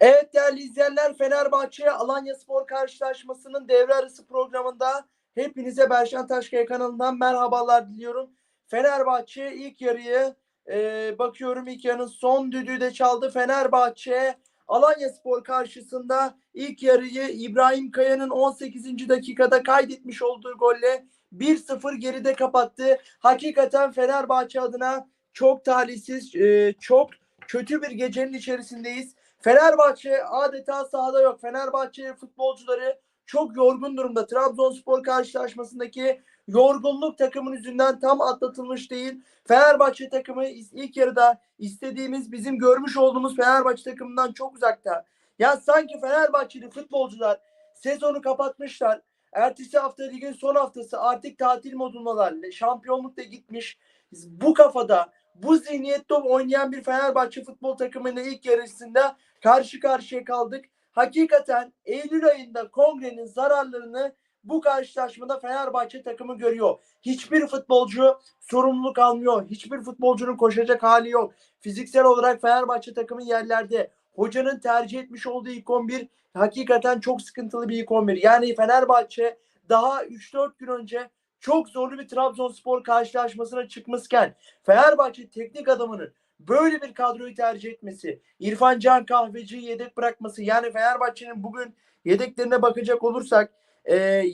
Evet değerli izleyenler Fenerbahçe Alanya Spor karşılaşmasının devre arası programında hepinize Berşan Taşkaya kanalından merhabalar diliyorum. Fenerbahçe ilk yarıyı e, bakıyorum ilk yarının son düdüğü de çaldı. Fenerbahçe Alanya Spor karşısında ilk yarıyı İbrahim Kaya'nın 18. dakikada kaydetmiş olduğu golle 1-0 geride kapattı. Hakikaten Fenerbahçe adına çok talihsiz, e, çok kötü bir gecenin içerisindeyiz. Fenerbahçe adeta sahada yok. Fenerbahçe futbolcuları çok yorgun durumda. Trabzonspor karşılaşmasındaki yorgunluk takımın yüzünden tam atlatılmış değil. Fenerbahçe takımı ilk yarıda istediğimiz bizim görmüş olduğumuz Fenerbahçe takımından çok uzakta. Ya sanki Fenerbahçeli futbolcular sezonu kapatmışlar. Ertesi hafta ligin son haftası artık tatil modundalar. Şampiyonluk da gitmiş. Bu kafada bu zihniyette oynayan bir Fenerbahçe futbol takımıyla ilk yarısında karşı karşıya kaldık. Hakikaten Eylül ayında kongrenin zararlarını bu karşılaşmada Fenerbahçe takımı görüyor. Hiçbir futbolcu sorumluluk almıyor. Hiçbir futbolcunun koşacak hali yok. Fiziksel olarak Fenerbahçe takımı yerlerde. Hocanın tercih etmiş olduğu ilk 11 hakikaten çok sıkıntılı bir ilk 11. Yani Fenerbahçe daha 3-4 gün önce çok zorlu bir Trabzonspor karşılaşmasına çıkmışken Fenerbahçe teknik adamının böyle bir kadroyu tercih etmesi, İrfan Can Kahveci'yi yedek bırakması yani Fenerbahçe'nin bugün yedeklerine bakacak olursak e,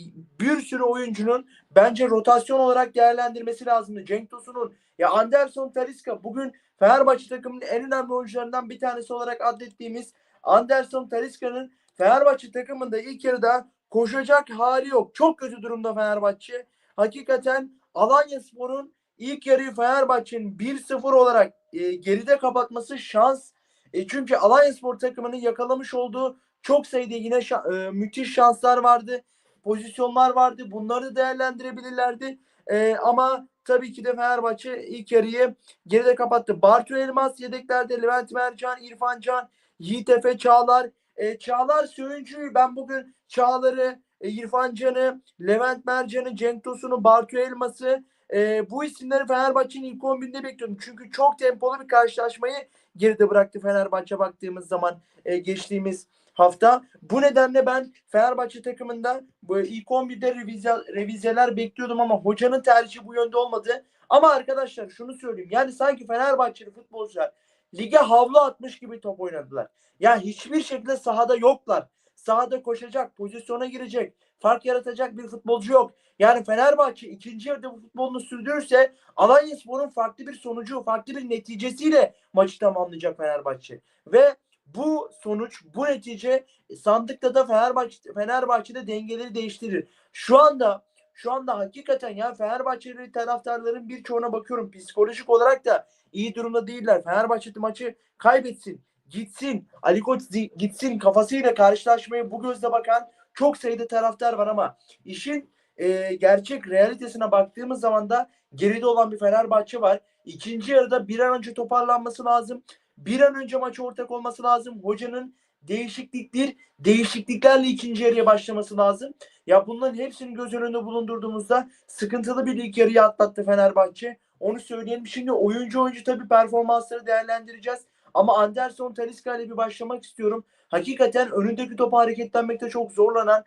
bir sürü oyuncunun bence rotasyon olarak değerlendirmesi lazımdı. Cenk Tosun'un ya Anderson Talisca bugün Fenerbahçe takımının en önemli oyuncularından bir tanesi olarak adettiğimiz Anderson Talisca'nın Fenerbahçe takımında ilk yarıda koşacak hali yok. Çok kötü durumda Fenerbahçe. Hakikaten Alanya Spor'un ilk yarıyı Fenerbahçe'nin 1-0 olarak e, geride kapatması şans. E, çünkü Alanya Spor takımının yakalamış olduğu çok sayıda yine şa- e, müthiş şanslar vardı. Pozisyonlar vardı. Bunları değerlendirebilirlerdi. E, ama tabii ki de Fenerbahçe ilk yarıyı geride kapattı. Bartu Elmas yedeklerde Levent Mercan, İrfan Can, Yiğit Efe Çağlar. E, Çağlar Söyüncü'yü ben bugün Çağlar'ı, e, İrfan Can'ı, Levent Mercan'ı, Cenk Tosun'u, Bartu Elmas'ı e, bu isimleri Fenerbahçe'nin ilk 11'inde bekliyordum. Çünkü çok tempolu bir karşılaşmayı geride bıraktı Fenerbahçe baktığımız zaman e, geçtiğimiz hafta. Bu nedenle ben Fenerbahçe takımında bu ilk 11'de revize, revizeler bekliyordum ama hocanın tercihi bu yönde olmadı. Ama arkadaşlar şunu söyleyeyim. Yani sanki Fenerbahçeli futbolcular lige havlu atmış gibi top oynadılar. Ya hiçbir şekilde sahada yoklar. Sahada koşacak, pozisyona girecek, fark yaratacak bir futbolcu yok. Yani Fenerbahçe ikinci yarıda bu futbolunu sürdürürse Alanya Spor'un farklı bir sonucu, farklı bir neticesiyle maçı tamamlayacak Fenerbahçe. Ve bu sonuç, bu netice sandıkta da Fenerbahçe Fenerbahçe'de dengeleri değiştirir. Şu anda şu anda hakikaten ya Fenerbahçeli taraftarların birçoğuna bakıyorum psikolojik olarak da iyi durumda değiller. Fenerbahçe maçı kaybetsin, gitsin, Ali Koç gitsin kafasıyla karşılaşmaya bu gözle bakan çok sayıda taraftar var ama işin e, gerçek realitesine baktığımız zaman da geride olan bir Fenerbahçe var. İkinci yarıda bir an önce toparlanması lazım. Bir an önce maça ortak olması lazım. Hocanın değişiklikler, değişikliklerle ikinci yarıya başlaması lazım. Ya bunların hepsini göz önünde bulundurduğumuzda sıkıntılı bir ilk yarıyı atlattı Fenerbahçe. Onu söyleyelim. Şimdi oyuncu oyuncu tabii performansları değerlendireceğiz. Ama Anderson Talisca ile bir başlamak istiyorum. Hakikaten önündeki topu hareketlenmekte çok zorlanan,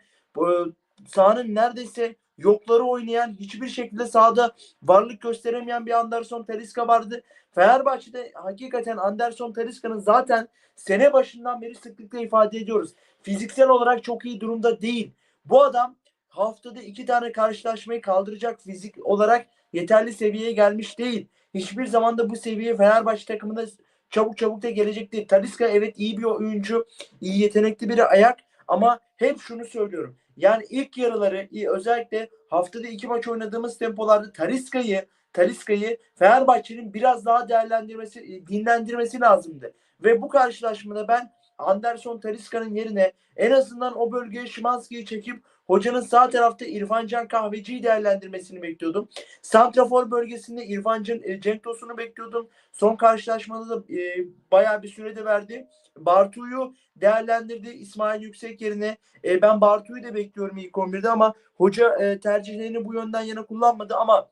sahanın neredeyse yokları oynayan, hiçbir şekilde sahada varlık gösteremeyen bir Anderson Talisca vardı. Fenerbahçe'de hakikaten Anderson Talisca'nın zaten sene başından beri sıklıkla ifade ediyoruz. Fiziksel olarak çok iyi durumda değil. Bu adam haftada iki tane karşılaşmayı kaldıracak fizik olarak yeterli seviyeye gelmiş değil. Hiçbir zaman da bu seviyeye Fenerbahçe takımında çabuk çabuk da gelecektir. Talisca evet iyi bir oyuncu, iyi yetenekli bir ayak ama hep şunu söylüyorum. Yani ilk yarıları özellikle haftada iki maç oynadığımız tempolarda Talisca'yı Talisca'yı Fenerbahçe'nin biraz daha değerlendirmesi, dinlendirmesi lazımdı. Ve bu karşılaşmada ben Anderson Talisca'nın yerine en azından o bölgeye Şimanski'yi çekip hocanın sağ tarafta İrfan Can Kahveci'yi değerlendirmesini bekliyordum. Santrafor bölgesinde İrfan Can, e, Cenk Tosun'u bekliyordum. Son karşılaşmada da e, bayağı bir sürede verdi. Bartu'yu değerlendirdi İsmail Yüksek yerine. E, ben Bartu'yu da bekliyorum ilk 11'de ama hoca e, tercihlerini bu yönden yana kullanmadı ama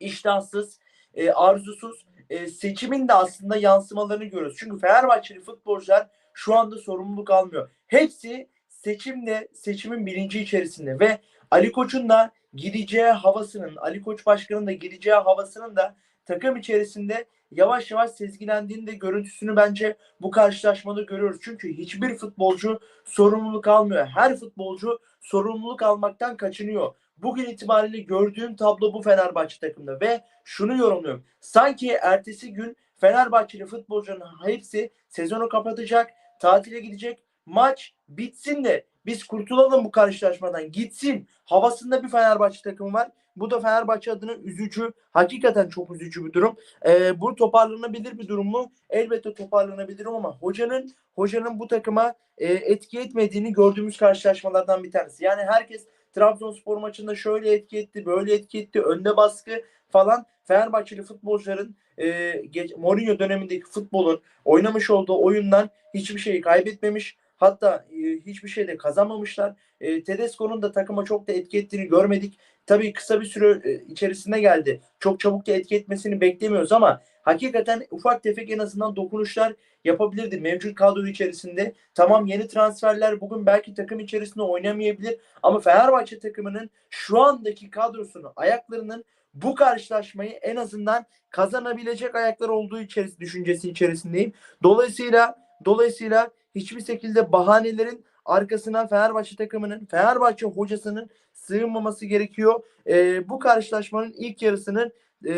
iştahsız, e, arzusuz e, seçimin de aslında yansımalarını görüyoruz. Çünkü Fenerbahçeli futbolcular şu anda sorumluluk almıyor. Hepsi seçimle seçimin bilinci içerisinde ve Ali Koç'un da gideceği havasının, Ali Koç Başkan'ın da gideceği havasının da takım içerisinde yavaş yavaş sezgilendiğinde görüntüsünü bence bu karşılaşmada görüyoruz. Çünkü hiçbir futbolcu sorumluluk almıyor. Her futbolcu sorumluluk almaktan kaçınıyor. Bugün itibariyle gördüğüm tablo bu Fenerbahçe takımda ve şunu yorumluyorum. Sanki ertesi gün Fenerbahçeli futbolcuların hepsi sezonu kapatacak, tatile gidecek. Maç bitsin de biz kurtulalım bu karşılaşmadan. Gitsin. Havasında bir Fenerbahçe takımı var. Bu da Fenerbahçe adına üzücü. Hakikaten çok üzücü bir durum. Ee, bu toparlanabilir bir durum mu? Elbette toparlanabilir ama hocanın hocanın bu takıma e, etki etmediğini gördüğümüz karşılaşmalardan bir tanesi. Yani herkes Trabzonspor maçında şöyle etki etti, böyle etki etti, önde baskı falan. Fenerbahçeli futbolcuların e, geç, Mourinho dönemindeki futbolun oynamış olduğu oyundan hiçbir şeyi kaybetmemiş. Hatta e, hiçbir şey de kazanmamışlar. E, Tedesco'nun da takıma çok da etki ettiğini görmedik. Tabii kısa bir süre e, içerisinde geldi. Çok çabuk da etki etmesini beklemiyoruz ama hakikaten ufak tefek en azından dokunuşlar yapabilirdi mevcut kadro içerisinde. Tamam yeni transferler bugün belki takım içerisinde oynamayabilir ama Fenerbahçe takımının şu andaki kadrosunu, ayaklarının bu karşılaşmayı en azından kazanabilecek ayaklar olduğu içeris düşüncesi içerisindeyim. Dolayısıyla dolayısıyla hiçbir şekilde bahanelerin arkasına Fenerbahçe takımının, Fenerbahçe hocasının sığınmaması gerekiyor. Ee, bu karşılaşmanın ilk yarısının e,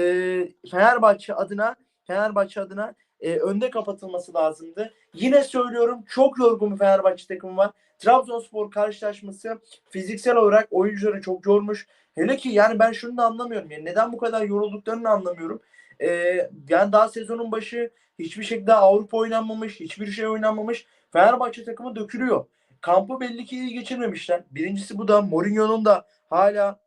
Fenerbahçe adına Fenerbahçe adına e, önde kapatılması lazımdı. Yine söylüyorum çok yorgun bir Fenerbahçe takımı var. Trabzonspor karşılaşması fiziksel olarak oyuncuları çok yormuş. Hele ki yani ben şunu da anlamıyorum. Yani neden bu kadar yorulduklarını anlamıyorum. Ee, yani daha sezonun başı hiçbir şekilde Avrupa oynanmamış, hiçbir şey oynanmamış. Fenerbahçe takımı dökülüyor. Kampı belli ki iyi geçirmemişler. Birincisi bu da Mourinho'nun da hala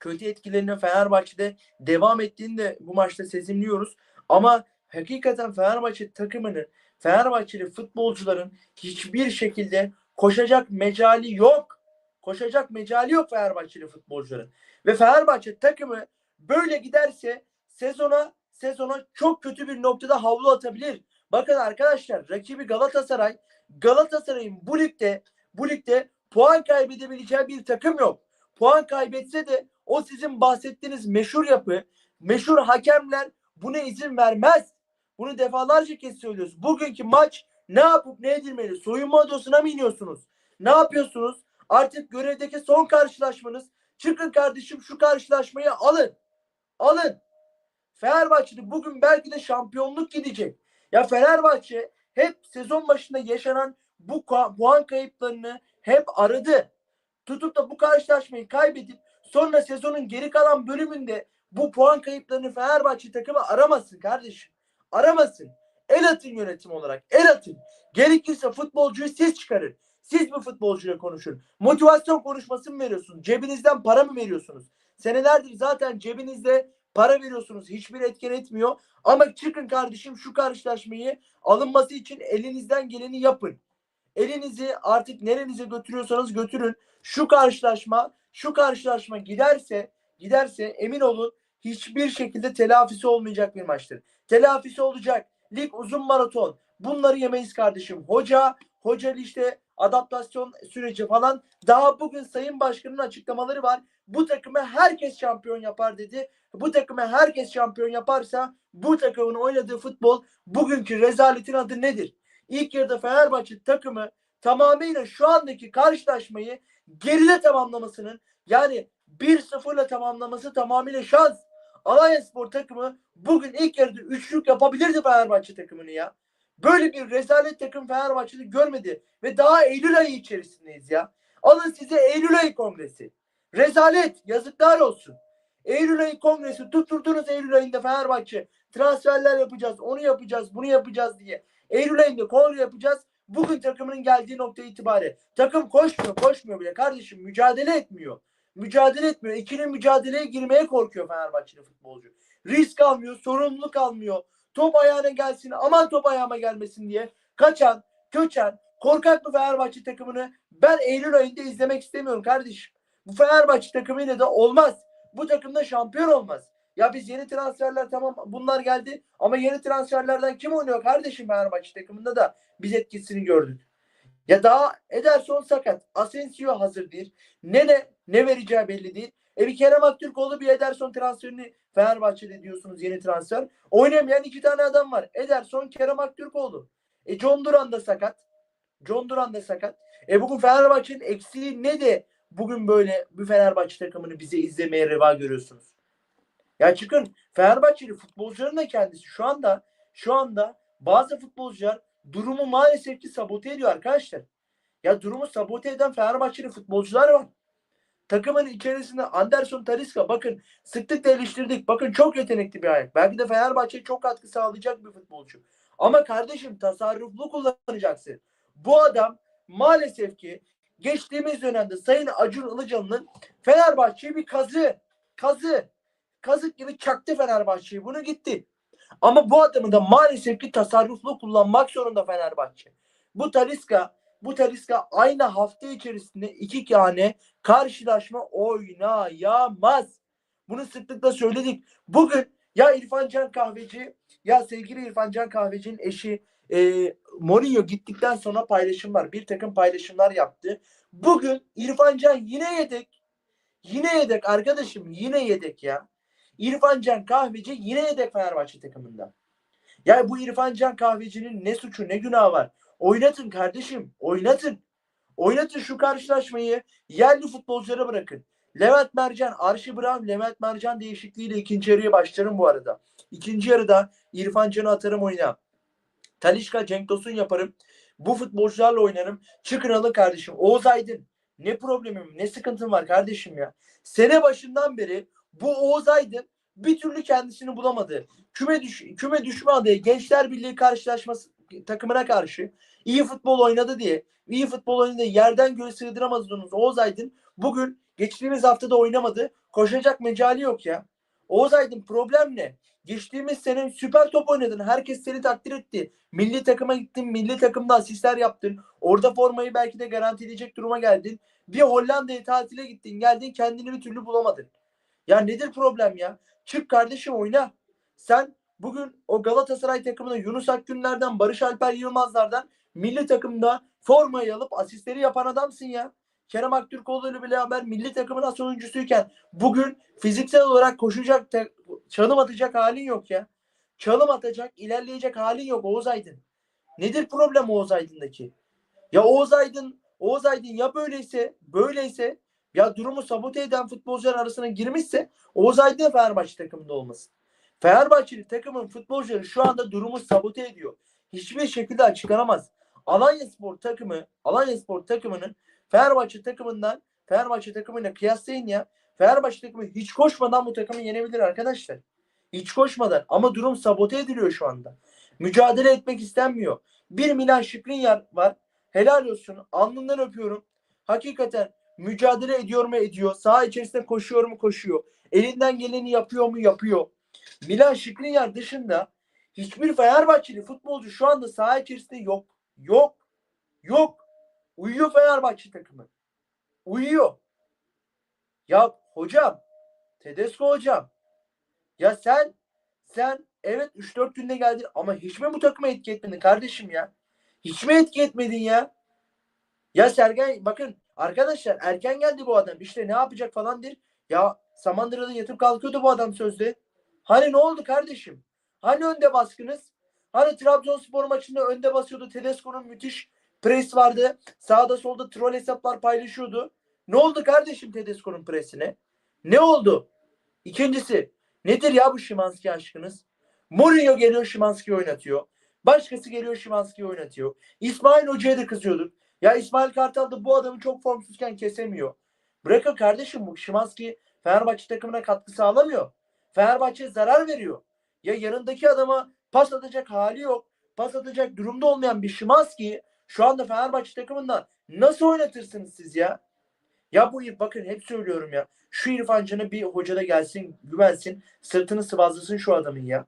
kötü etkilerinin Fenerbahçe'de devam ettiğini de bu maçta sezinliyoruz. Ama hakikaten Fenerbahçe takımının, Fenerbahçeli futbolcuların hiçbir şekilde koşacak mecali yok. Koşacak mecali yok Fenerbahçeli futbolcuların. Ve Fenerbahçe takımı böyle giderse sezona sezona çok kötü bir noktada havlu atabilir. Bakın arkadaşlar rakibi Galatasaray. Galatasaray'ın bu ligde bu ligde puan kaybedebileceği bir takım yok. Puan kaybetse de o sizin bahsettiğiniz meşhur yapı, meşhur hakemler buna izin vermez. Bunu defalarca kez söylüyoruz. Bugünkü maç ne yapıp ne edilmeli? Soyunma odasına mı iniyorsunuz? Ne yapıyorsunuz? Artık görevdeki son karşılaşmanız. Çıkın kardeşim şu karşılaşmayı alın. Alın. Fenerbahçe'de bugün belki de şampiyonluk gidecek. Ya Fenerbahçe hep sezon başında yaşanan bu puan kayıplarını hep aradı. Tutup da bu karşılaşmayı kaybedip sonra sezonun geri kalan bölümünde bu puan kayıplarını Fenerbahçe takımı aramasın kardeşim. Aramasın. El atın yönetim olarak. El atın. Gerekirse futbolcuyu siz çıkarın. Siz bu futbolcuyla konuşun. Motivasyon konuşması mı veriyorsunuz? Cebinizden para mı veriyorsunuz? Senelerdir zaten cebinizde para veriyorsunuz. Hiçbir etken etmiyor. Ama çıkın kardeşim şu karşılaşmayı alınması için elinizden geleni yapın. Elinizi artık nerenize götürüyorsanız götürün. Şu karşılaşma, şu karşılaşma giderse, giderse emin olun hiçbir şekilde telafisi olmayacak bir maçtır. Telafisi olacak. Lig uzun maraton. Bunları yemeyiz kardeşim. Hoca, hoca işte adaptasyon süreci falan. Daha bugün Sayın Başkan'ın açıklamaları var. Bu takımı herkes şampiyon yapar dedi. Bu takımı herkes şampiyon yaparsa bu takımın oynadığı futbol bugünkü rezaletin adı nedir? İlk yarıda Fenerbahçe takımı tamamıyla şu andaki karşılaşmayı geride tamamlamasının yani 1-0'la tamamlaması tamamıyla şans. Alanya Spor takımı bugün ilk yarıda üçlük yapabilirdi Fenerbahçe takımını ya. Böyle bir rezalet takım Fenerbahçe'de görmedi. Ve daha Eylül ayı içerisindeyiz ya. Alın size Eylül ayı kongresi. Rezalet. Yazıklar olsun. Eylül ayı kongresi tutturdunuz Eylül ayında Fenerbahçe. Transferler yapacağız, onu yapacağız, bunu yapacağız diye. Eylül ayında kongre yapacağız. Bugün takımının geldiği nokta itibariyle. Takım koşmuyor, koşmuyor bile kardeşim. Mücadele etmiyor. Mücadele etmiyor. İkili mücadeleye girmeye korkuyor Fenerbahçeli futbolcu. Risk almıyor, sorumluluk almıyor. Top ayağına gelsin, aman top ayağıma gelmesin diye kaçan, köçen, korkak bir Fenerbahçe takımını ben Eylül ayında izlemek istemiyorum kardeşim. Bu Fenerbahçe takımıyla da olmaz. Bu takımda şampiyon olmaz. Ya biz yeni transferler tamam bunlar geldi ama yeni transferlerden kim oynuyor kardeşim Fenerbahçe takımında da biz etkisini gördük. Ya daha Ederson sakat. Asensio hazır değil. Ne ne ne vereceği belli değil. E bir Kerem Aktürkoğlu bir Ederson transferini Fenerbahçe'de diyorsunuz yeni transfer. Oynamayan iki tane adam var. Ederson, Kerem Aktürkoğlu. E John Duran da sakat. John Duran da sakat. E bugün Fenerbahçe'nin eksiği ne de bugün böyle bir Fenerbahçe takımını bize izlemeye reva görüyorsunuz. Ya çıkın Fenerbahçeli futbolcuların da kendisi şu anda şu anda bazı futbolcular durumu maalesef ki sabote ediyor arkadaşlar. Ya durumu sabote eden Fenerbahçeli futbolcular var. Takımın içerisinde Anderson Talisca bakın sıklıkla eleştirdik. Bakın çok yetenekli bir ayak. Belki de Fenerbahçe'ye çok katkı sağlayacak bir futbolcu. Ama kardeşim tasarruflu kullanacaksın. Bu adam maalesef ki geçtiğimiz dönemde Sayın Acun Ilıcalı'nın Fenerbahçe'ye bir kazı, kazı, kazık gibi çaktı Fenerbahçe'yi. Bunu gitti. Ama bu adamı da maalesef ki tasarruflu kullanmak zorunda Fenerbahçe. Bu Talisca, bu Talisca aynı hafta içerisinde iki tane karşılaşma oynayamaz. Bunu sıklıkla söyledik. Bugün ya İrfan Can Kahveci ya sevgili İrfan Can Kahveci'nin eşi e, Mourinho gittikten sonra paylaşım var. Bir takım paylaşımlar yaptı. Bugün İrfan Can yine yedek. Yine yedek arkadaşım yine yedek ya. İrfan Can Kahveci yine yedek Fenerbahçe takımında. Yani bu İrfan Can Kahveci'nin ne suçu ne günahı var? Oynatın kardeşim oynatın. Oynatın şu karşılaşmayı yerli futbolculara bırakın. Levent Mercan, Arşi Brown, Levent Mercan değişikliğiyle ikinci yarıya başlarım bu arada. İkinci yarıda İrfan Can'ı atarım oyuna. Talişka, Cenk Tosun yaparım. Bu futbolcularla oynarım. Çıkın alın kardeşim. Oğuz Aydın. Ne problemim, ne sıkıntım var kardeşim ya. Sene başından beri bu Oğuz Aydın bir türlü kendisini bulamadı. Küme, düş küme düşme adayı Gençler Birliği karşılaşması takımına karşı iyi futbol oynadı diye iyi futbol oynadı yerden göğe sığdıramadığınız Oğuz Aydın bugün geçtiğimiz haftada oynamadı. Koşacak mecali yok ya. Oğuz Aydın problem ne? Geçtiğimiz sene süper top oynadın. Herkes seni takdir etti. Milli takıma gittin. Milli takımda asistler yaptın. Orada formayı belki de garantileyecek duruma geldin. Bir Hollanda'ya tatile gittin. Geldin kendini bir türlü bulamadın. Ya nedir problem ya? Çık kardeşim oyna. Sen bugün o Galatasaray takımına Yunus Akgünler'den, Barış Alper Yılmazlar'dan milli takımda formayı alıp asistleri yapan adamsın ya. Kerem Aktürkoğlu ile beraber milli takımın as oyuncusuyken bugün fiziksel olarak koşacak, çalım atacak halin yok ya. Çalım atacak, ilerleyecek halin yok Oğuz Aydın. Nedir problem Oğuz Aydın'daki? Ya Oğuz Aydın, Oğuz Aydın ya böyleyse, böyleyse ya durumu sabote eden futbolcular arasına girmişse Oğuz Aydın Fenerbahçe takımında olmasın. Fenerbahçeli takımın futbolcuları şu anda durumu sabote ediyor. Hiçbir şekilde açıklanamaz. Alanya Spor takımı, Alanya Spor takımının Fenerbahçe takımından Fenerbahçe takımıyla kıyaslayın ya. Fenerbahçe takımı hiç koşmadan bu takımı yenebilir arkadaşlar. Hiç koşmadan ama durum sabote ediliyor şu anda. Mücadele etmek istenmiyor. Bir Milan Şikrinyar var. Helal olsun. Alnından öpüyorum. Hakikaten mücadele ediyor mu ediyor. Saha içerisinde koşuyor mu koşuyor. Elinden geleni yapıyor mu yapıyor. Milan Şikrinyar dışında hiçbir Fenerbahçeli futbolcu şu anda saha içerisinde yok. Yok. Yok. Uyuyor Fenerbahçe takımı. Uyuyor. Ya hocam, Tedesco hocam. Ya sen sen evet 3-4 günde geldin ama hiç mi bu takıma etki etmedin kardeşim ya? Hiç mi etki etmedin ya? Ya Sergen bakın arkadaşlar erken geldi bu adam. İşte ne yapacak falandır. Ya Samandıra'da yatıp kalkıyordu bu adam sözde. Hani ne oldu kardeşim? Hani önde baskınız? Hani Trabzonspor maçında önde basıyordu. Tedesco'nun müthiş pres vardı. Sağda solda troll hesaplar paylaşıyordu. Ne oldu kardeşim Tedesco'nun presine? Ne oldu? İkincisi nedir ya bu Şimanski aşkınız? Mourinho geliyor Şimanski oynatıyor. Başkası geliyor Şimanski oynatıyor. İsmail Hoca'ya da kızıyorduk. Ya İsmail Kartal da bu adamı çok formsuzken kesemiyor. Bırakın kardeşim bu Şimanski Fenerbahçe takımına katkı sağlamıyor. Fenerbahçe zarar veriyor. Ya yanındaki adama pas atacak hali yok. Pas atacak durumda olmayan bir Şimanski'yi şu anda Fenerbahçe takımında nasıl oynatırsınız siz ya? Ya bu bakın hep söylüyorum ya. Şu İrfan Can'ı bir hocada gelsin, güvensin, sırtını sıvazlasın şu adamın ya.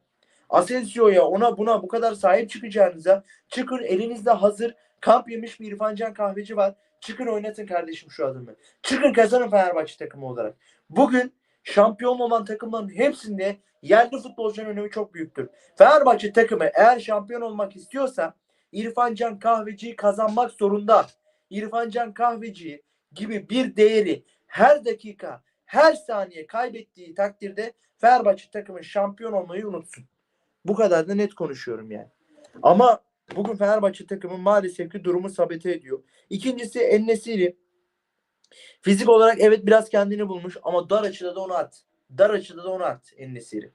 Asensio'ya ona buna bu kadar sahip çıkacağınıza çıkın elinizde hazır kamp yemiş bir İrfan Can kahveci var. Çıkın oynatın kardeşim şu adamı. Çıkın kazanın Fenerbahçe takımı olarak. Bugün şampiyon olan takımların hepsinde yerli futbolcunun önemi çok büyüktür. Fenerbahçe takımı eğer şampiyon olmak istiyorsa İrfan Can Kahveci'yi kazanmak zorunda. İrfan Can Kahveci gibi bir değeri her dakika, her saniye kaybettiği takdirde Fenerbahçe takımı şampiyon olmayı unutsun. Bu kadar da net konuşuyorum yani. Ama bugün Fenerbahçe takımı maalesef ki durumu sabite ediyor. İkincisi Ennesiri. Fizik olarak evet biraz kendini bulmuş ama dar açıda da onu at. Dar açıda da onu at Ennesiri.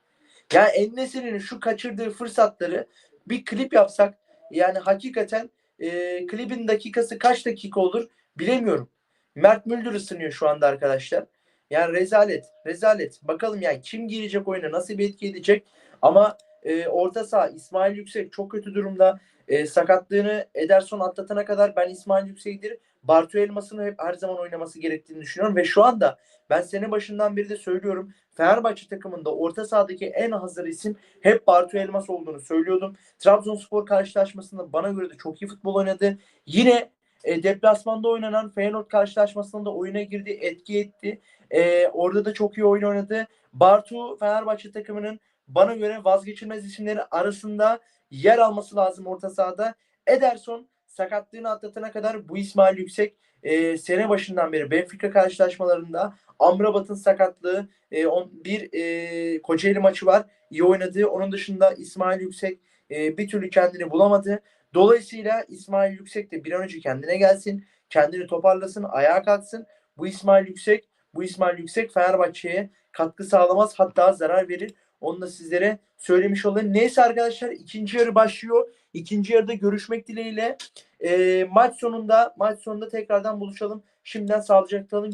Yani Ennesiri'nin şu kaçırdığı fırsatları bir klip yapsak yani hakikaten e, klibin dakikası kaç dakika olur bilemiyorum. Mert Müldür ısınıyor şu anda arkadaşlar. Yani rezalet, rezalet. Bakalım yani kim girecek oyuna, nasıl bir etki edecek. Ama e, orta saha İsmail Yüksek çok kötü durumda. E, sakatlığını Ederson atlatana kadar ben İsmail Yüksek'tir. Bartu Elmas'ın hep her zaman oynaması gerektiğini düşünüyorum. Ve şu anda ben sene başından beri de söylüyorum. Fenerbahçe takımında orta sahadaki en hazır isim hep Bartu Elmas olduğunu söylüyordum. Trabzonspor karşılaşmasında bana göre de çok iyi futbol oynadı. Yine e, deplasmanda oynanan Feyenoord karşılaşmasında da oyuna girdi, etki etti. E, orada da çok iyi oyun oynadı. Bartu Fenerbahçe takımının bana göre vazgeçilmez isimleri arasında yer alması lazım orta sahada. Ederson sakatlığını atlatana kadar bu İsmail Yüksek e, sene başından beri Benfica karşılaşmalarında Amrabat'ın sakatlığı e, on, bir e, Kocaeli maçı var. iyi oynadı. Onun dışında İsmail Yüksek e, bir türlü kendini bulamadı. Dolayısıyla İsmail Yüksek de bir an önce kendine gelsin. Kendini toparlasın. Ayağa kalksın. Bu İsmail Yüksek bu İsmail Yüksek Fenerbahçe'ye katkı sağlamaz. Hatta zarar verir. Onu da sizlere söylemiş olayım. Neyse arkadaşlar ikinci yarı başlıyor. İkinci yarıda görüşmek dileğiyle. E, maç sonunda maç sonunda tekrardan buluşalım. Şimdiden sağlıcakla kalın.